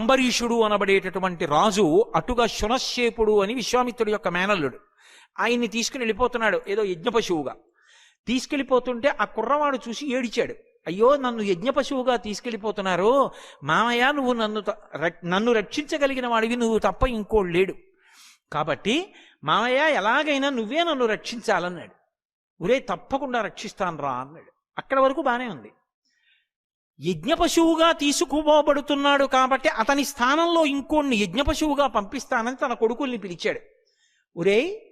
అంబరీషుడు అనబడేటటువంటి రాజు అటుగా శునశ్చేపుడు అని విశ్వామిత్రుడి యొక్క మేనల్లుడు. ఆయన్ని తీసుకుని వెళ్ళిపోతున్నాడు ఏదో యజ్ఞపశువుగా తీసుకెళ్ళిపోతుంటే ఆ కుర్రవాడు చూసి ఏడిచాడు. అయ్యో నన్ను యజ్ఞపశువుగా తీసుకెళ్ళిపోతున్నారు. మామయ్య నువ్వు నన్ను నన్ను రక్షించగలిగిన వాడివి నువ్వు తప్ప ఇంకోడు లేడు. కాబట్టి మామయ్య ఎలాగైనా నువ్వే నన్ను రక్షించాలన్నాడు. ఒరే తప్పకుండా రక్షిస్తాను రా అన్నాడు. అక్కడ వరకు బాగానే ఉంది. యజ్ఞ పశువుగా తీసుకుపోబడుతున్నాడు కాబట్టి అతని స్థానంలో ఇంకోడిని యజ్ఞ పశువుగా పంపిస్తానని తన కొడుకుల్ని పిలిచాడు. ఒరే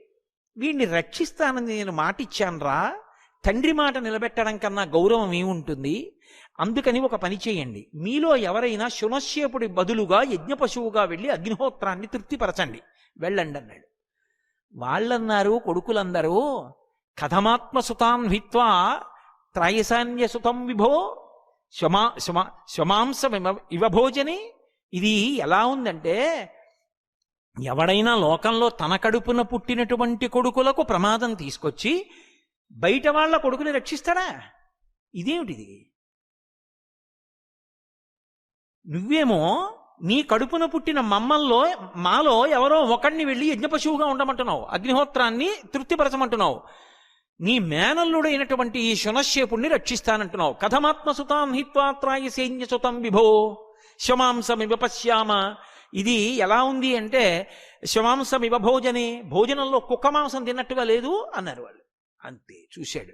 వీడిని రక్షిస్తానని నేను మాటిచ్చానురా. తండ్రి మాట నిలబెట్టడం కన్నా గౌరవం ఏముంటుంది? అందుకని ఒక పని చేయండి. మీలో ఎవరైనా శునశ్యేపుడి బదులుగా యజ్ఞ పశువుగా వెళ్ళి అగ్నిహోత్రాన్ని తృప్తిపరచండి. వెళ్ళండి అన్నాడు. వాళ్ళన్నారు కొడుకులందరూ కథమాత్మసుతాన్ హిత్వా త్రయసాన్య సుతం విభో శమా శమ శమాంస ఇవ భోజని? ఇది ఎలా ఉందంటే ఎవడైనా లోకంలో తన కడుపున పుట్టినటువంటి కొడుకులకు ప్రమాదం తీసుకొచ్చి బయట వాళ్ళ కొడుకుని రక్షిస్తాడా? ఇదేమిటిది? నువ్వేమో నీ కడుపున పుట్టిన మమ్మల్లో మాలో ఎవరో ఒకడిని వెళ్ళి యజ్ఞపశువుగా ఉండమంటున్నావు అగ్నిహోత్రాన్ని తృప్తిపరచమంటున్నావు. నీ మేనల్లుడైనటువంటి ఈ శునశ్యేపుణ్ణి రక్షిస్తానంటున్నావు. కథమాత్మ సుతాం హిత్వాత్రాయ సైన్యసుతం విభో. శమాంసమివ పశ్యామ. ఇది ఎలా ఉంది అంటే శమాంసమివ భోజనే భోజనంలో కుక్క మాంసం తిన్నట్టుగా లేదు అన్నారు వాళ్ళు. అంతే చూశాడు.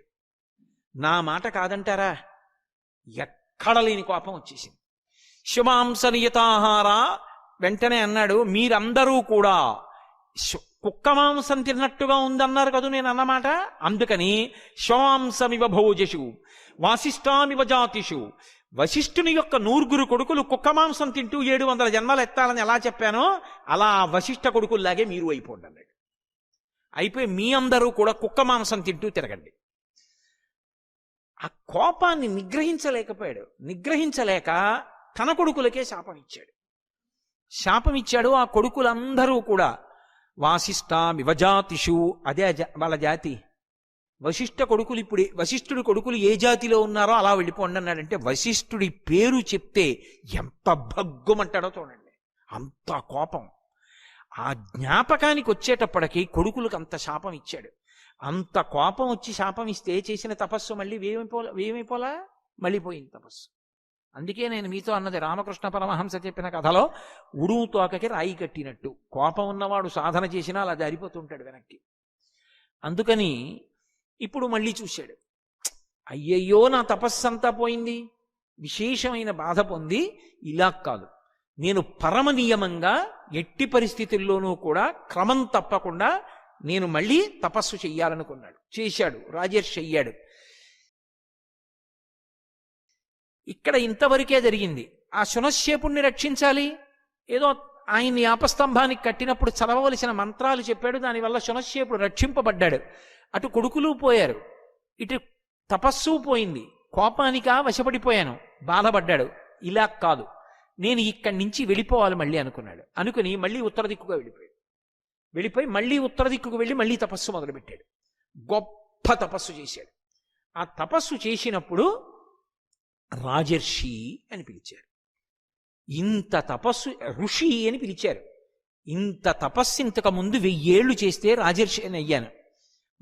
నా మాట కాదంటారా? ఎక్కడ లేని కోపం వచ్చేసింది. శమాంస నియతాహార వెంటనే అన్నాడు మీరందరూ కూడా కుక్క మాంసం తిన్నట్టుగా ఉందన్నారు కదా నేను అన్నమాట? అందుకని శ్వాంసమివ భోజషు వాసిష్టామివ జాతిషు. వశిష్ఠుని యొక్క నూరుగురు కొడుకులు కుక్క మాంసం తింటూ ఏడు వందల జన్మలు ఎత్తాలని ఎలా చెప్పానో అలా ఆ వశిష్ఠ కొడుకుల్లాగే మీరు అయిపోండి అన్నాడు. అయిపోయి మీ అందరూ కూడా కుక్క మాంసం తింటూ తిరగండి. ఆ కోపాన్ని నిగ్రహించలేకపోయాడు. నిగ్రహించలేక తన కొడుకులకే శాపం ఇచ్చాడు. శాపం ఇచ్చాడు ఆ కొడుకులందరూ కూడా. వాసిష్ఠ వివజాతిషు అదే జా- వాళ్ళ జాతి. వశిష్ఠ కొడుకులు ఇప్పుడు వశిష్ఠుడి కొడుకులు ఏ జాతిలో ఉన్నారో అలా వెళ్ళిపోండి అన్నాడంటే వశిష్ఠుడి పేరు చెప్తే ఎంత భగ్గుమంటాడో చూడండి. అంత కోపం. ఆ జ్ఞాపకానికి వచ్చేటప్పటికి కొడుకులకు అంత శాపం ఇచ్చాడు. అంత కోపం వచ్చి శాపం ఇస్తే చేసిన తపస్సు మళ్ళీ వేమైపోలా వేమైపోలా మళ్ళీ పోయింది తపస్సు. అందుకే నేను మీతో అన్నది రామకృష్ణ పరమహంస చెప్పిన కథలో ఉడుము తోకకి రాయి కట్టినట్టు. కోపం ఉన్నవాడు సాధన చేసినా అలా జారిపోతుంటాడు వెనక్కి. అందుకని ఇప్పుడు మళ్ళీ చూశాడు. అయ్యయ్యో నా తపస్సు అంతా పోయింది. విశేషమైన బాధ పొంది ఇలా కాదు. నేను పరమ నియమంగా ఎట్టి పరిస్థితుల్లోనూ కూడా క్రమం తప్పకుండా నేను మళ్ళీ తపస్సు చెయ్యాలనుకున్నాడు. చేశాడు. రాజర్షి అయ్యాడు. ఇక్కడ ఇంతవరకే జరిగింది. ఆ శునశ్చేపుణ్ణి రక్షించాలి? ఏదో ఆయన్ని ఆపస్తంభానికి కట్టినప్పుడు చదవవలసిన మంత్రాలు చెప్పాడు. దానివల్ల శునశ్చేపుడు రక్షింపబడ్డాడు. అటు కొడుకులు పోయారు. ఇటు తపస్సు పోయింది. కోపానికా వశపడిపోయాను. బాధపడ్డాడు. ఇలా కాదు. నేను ఇక్కడి నుంచి వెళ్ళిపోవాలి మళ్ళీ అనుకున్నాడు. అనుకుని మళ్ళీ ఉత్తర దిక్కుగా వెళ్ళిపోయాడు. వెళ్ళిపోయి మళ్ళీ ఉత్తర దిక్కుకు వెళ్ళి మళ్ళీ తపస్సు మొదలుపెట్టాడు. గొప్ప తపస్సు చేశాడు. ఆ తపస్సు చేసినప్పుడు రాజర్షి అని పిలిచారు. ఇంత తపస్సు ఋషి అని పిలిచారు. ఇంత తపస్సు ఇంతకు ముందు వెయ్యేళ్ళు చేస్తే రాజర్షి అని అయ్యాను.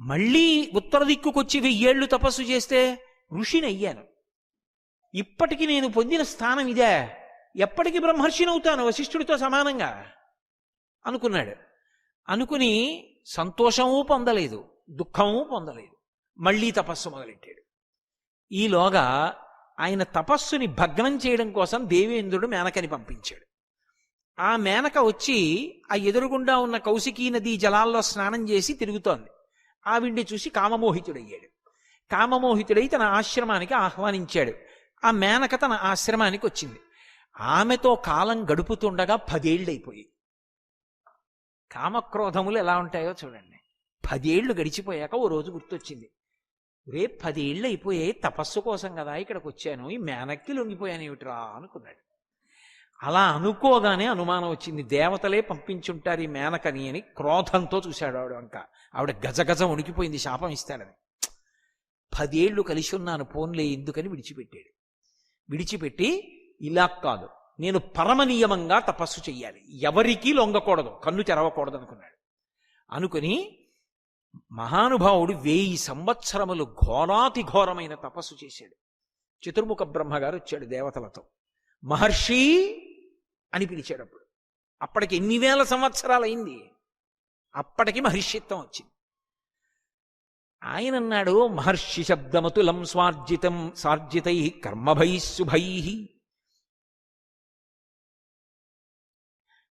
మళ్ళీ ఉత్తర దిక్కుకొచ్చి వెయ్యేళ్ళు తపస్సు చేస్తే ఋషిని అయ్యాను. ఇప్పటికి నేను పొందిన స్థానం ఇదే. ఎప్పటికి బ్రహ్మర్షినవుతాను వశిష్ఠుడితో సమానంగా? అనుకున్నాడు. అనుకుని సంతోషము పొందలేదు దుఃఖము పొందలేదు. మళ్ళీ తపస్సు మొదలెట్టాడు. ఈలోగా ఆయన తపస్సుని భగ్నం చేయడం కోసం దేవేంద్రుడు మేనకని పంపించాడు. ఆ మేనక వచ్చి ఆ ఎదురుగుండా ఉన్న కౌశికీ నదీ జలాల్లో స్నానం చేసి తిరుగుతోంది. ఆవిడ్ని చూసి కామమోహితుడయ్యాడు. కామమోహితుడై తన ఆశ్రమానికి ఆహ్వానించాడు. ఆ మేనక తన ఆశ్రమానికి వచ్చింది. ఆమెతో కాలం గడుపుతుండగా పదేళ్ళైపోయి కామక్రోధములు ఎలా ఉంటాయో చూడండి. పదేళ్ళు గడిచిపోయాక ఓ రోజు గుర్తొచ్చింది. రే పదేళ్ళు అయిపోయాయి తపస్సు కోసం కదా ఇక్కడికి వచ్చాను ఈ మేనక్కి లొంగిపోయాను ఏమిట్రా అనుకున్నాడు. అలా అనుకోగానే అనుమానం వచ్చింది. దేవతలే పంపించుంటారు ఈ మేనకని అని క్రోధంతో చూశాడు ఆవిడ వంక. ఆవిడ గజగజ ఉనికిపోయింది శాపం ఇస్తాడని పదేళ్ళు కలిసి ఉన్నాను పోన్లే ఎందుకని విడిచిపెట్టాడు. విడిచిపెట్టి ఇలా కాదు నేను పరమనియమంగా తపస్సు చెయ్యాలి. ఎవరికీ లొంగకూడదు కన్ను తెరవకూడదు అనుకున్నాడు అనుకుని మహానుభావుడు వేయి సంవత్సరములు ఘోరాతి ఘోరమైన తపస్సు చేశాడు. చతుర్ముఖ బ్రహ్మగారు వచ్చాడు దేవతలతో. మహర్షి అని పిలిచాడు అప్పుడు. అప్పటికి ఎన్ని వేల సంవత్సరాలైంది? అప్పటికి మహర్షిత్వం వచ్చింది. ఆయన అన్నాడు మహర్షి శబ్దమతులం స్వార్జితం సార్జితై కర్మభై శుభై.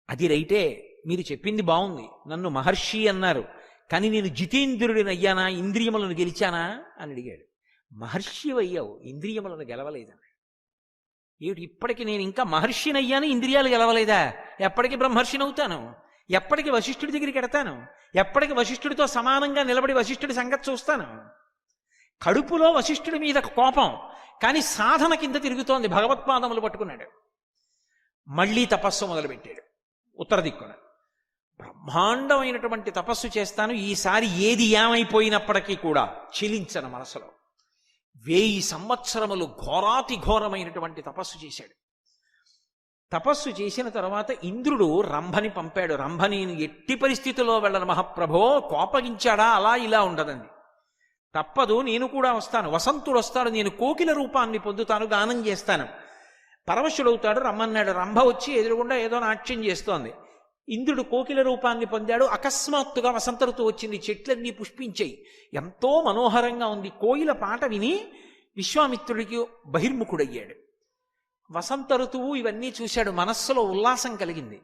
అది రైటే మీరు చెప్పింది బాగుంది. నన్ను మహర్షి అన్నారు. కానీ నేను జితేంద్రుడిని అయ్యానా ఇంద్రియములను గెలిచానా? అని అడిగాడు. మహర్షి అయ్యావు ఇంద్రియములను గెలవలేదన్నాడు ఏమిటి ఇప్పటికి నేను ఇంకా మహర్షిని అయ్యాను ఇంద్రియాలు గెలవలేదా? ఎప్పటికి బ్రహ్మర్షిని అవుతాను ఎప్పటికి వశిష్ఠుడి దగ్గరికి ఎడతాను? ఎప్పటికి వశిష్ఠుడితో సమానంగా నిలబడి వశిష్ఠుడి సంగతి చూస్తాను? కడుపులో వశిష్ఠుడి మీద కోపం కానీ సాధన కింద తిరుగుతోంది భగవత్పాదములు పట్టుకున్నాడు. మళ్ళీ తపస్సు మొదలుపెట్టాడు. ఉత్తర దిక్కున. బ్రహ్మాండమైనటువంటి తపస్సు చేస్తాను. ఈసారి ఏది ఏమైపోయినప్పటికీ కూడా చిలించను మనసులో. వేయి సంవత్సరములు ఘోరాతి ఘోరమైనటువంటి తపస్సు చేశాడు. తపస్సు చేసిన తర్వాత ఇంద్రుడు రంభని పంపాడు. రంభ నేను ఎట్టి పరిస్థితిలో వెళ్ళను. మహాప్రభో కోపగించాడా? అలా ఇలా ఉండదండి. తప్పదు నేను కూడా వస్తాను. వసంతుడు వస్తాడు. నేను కోకిల రూపాన్ని పొందుతాను గానం చేస్తాను. పరవశుడవుతాడు రమ్మన్నాడు. రంభ వచ్చి ఎదురుగుండా ఏదో నాట్యం చేస్తోంది. ఇంద్రుడు కోకిల రూపాన్ని పొందాడు. అకస్మాత్తుగా వసంత ఋతువు వచ్చింది. చెట్లన్నీ పుష్పించాయి. ఎంతో మనోహరంగా ఉంది. కోయిల పాట విని విశ్వామిత్రుడికి బహిర్ముఖుడయ్యాడు. వసంత ఋతువు ఇవన్నీ చూశాడు. మనస్సులో ఉల్లాసం కలిగింది.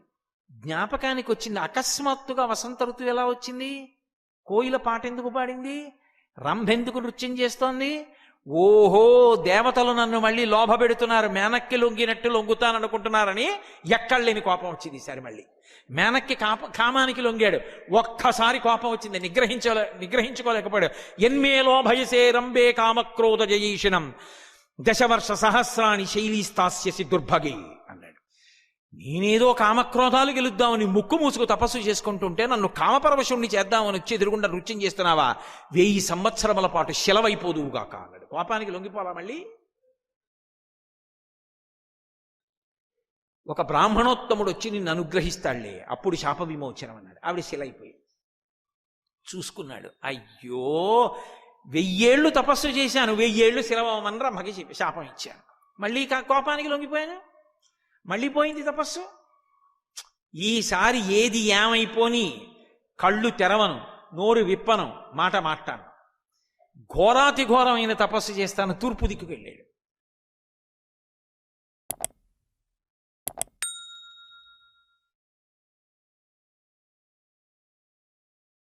జ్ఞాపకానికి వచ్చింది అకస్మాత్తుగా వసంత ఋతువు ఎలా వచ్చింది? కోయిల పాట ఎందుకు పాడింది? రంభెందుకు నృత్యం చేస్తోంది? ఓహో దేవతలు నన్ను మళ్ళీ లోభపెడుతున్నారు. మేనక్కి లొంగినట్టు లొంగుతాననుకుంటున్నారని ఎక్కడలేని కోపం వచ్చింది ఈసారి మళ్ళీ. మేనక్కి కాప కామానికి లొంగాడు. ఒక్కసారి కోపం వచ్చింది. నిగ్రహించలే నిగ్రహించుకోలేకపోయాడు. ఎన్మే లోభయసే రంబే కామక్రోధ జయీషణం దశవర్ష సహస్రాణి శైలీస్తాస్యసి దుర్భగి. నేనేదో కామక్రోధాలు గెలుద్దామని ముక్కు మూసుకు తపస్సు చేసుకుంటుంటే నన్ను కామపరవశుణ్ణి చేద్దామని వచ్చి ఎదురుగుండా నృత్యం చేస్తున్నావా? వెయ్యి సంవత్సరముల పాటు శిలవైపోదువుగాక అన్నాడు. కోపానికి లొంగిపోలా మళ్ళీ? ఒక బ్రాహ్మణోత్తముడు వచ్చి నిన్ను అనుగ్రహిస్తాడులే అప్పుడు శాప విమోచనం అన్నాడు. ఆవిడ శిలైపోయి చూసుకున్నాడు. అయ్యో వెయ్యేళ్ళు తపస్సు చేశాను వెయ్యేళ్ళు శిలవమని రమ్మకి చెప్పి శాపం ఇచ్చాను. మళ్ళీ కా- కోపానికి లొంగిపోయాను? మళ్ళీ పోయింది తపస్సు? ఈసారి ఏది ఏమైపోని కళ్ళు తెరవను నోరు విప్పను మాట మాట్లాను ఘోరాతి ఘోరమైన తపస్సు చేస్తాను తూర్పు దిక్కుకు వెళ్ళాడు.